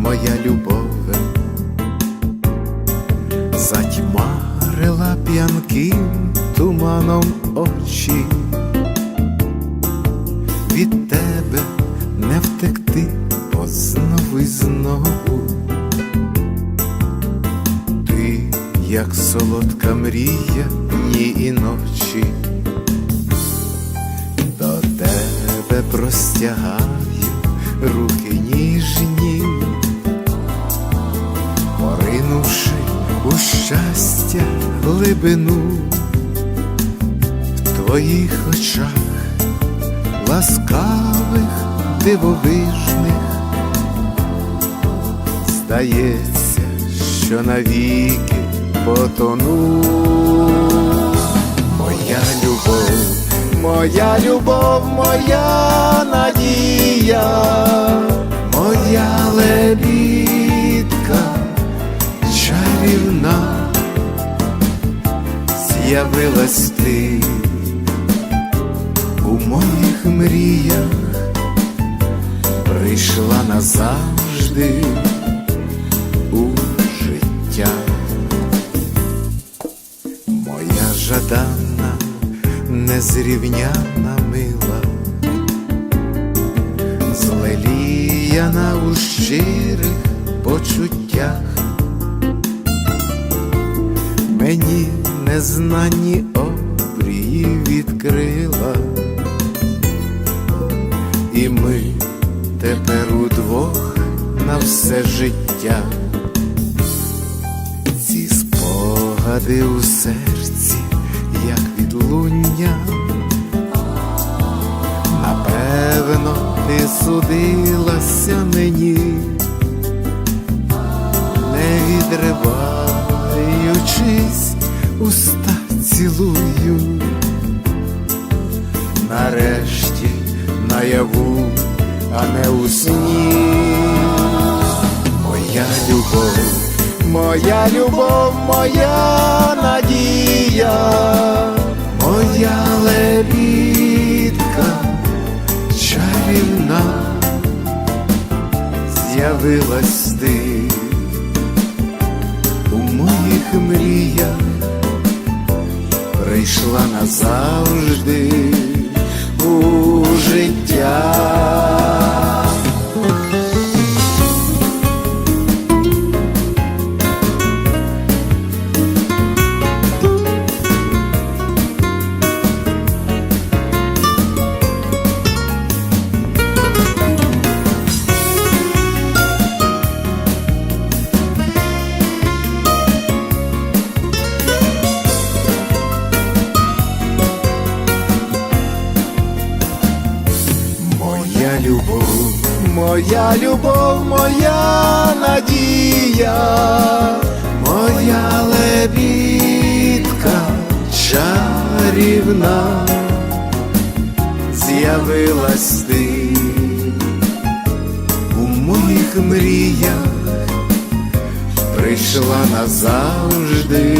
моя любове, затьмарила п'янким туманом очі, від тебе не втекти, бо знову і знову. Ти, як солодка мрія, дні і ночі, до тебе простягаю руки ніжні, щастя глибину в твоїх очах ласкавих, дивовижних, здається, що навіки потону. Моя любов, моя любов, моя надія, моя лебідка чарівна, з'явилась ти у моїх мріях, прийшла назавжди у життя. Моя жадана, незрівняна мила, злеліяна у щирих почуттях, мені незнані обрії відкрила, і ми тепер удвох на все життя. Ці спогади у серці, як відлуння, напевно, ти судилася мені, не відриваючись, уста цілую, нарешті наяву, а не у сні. Моя любов, моя любов, моя надія, моя лебідка чарівна, з'явилась ти мріях, прийшла назавжди у життя. Любов, моя любов, моя надія, моя лебідка чарівна, з'явилась ти у моїх мріях, прийшла назавжди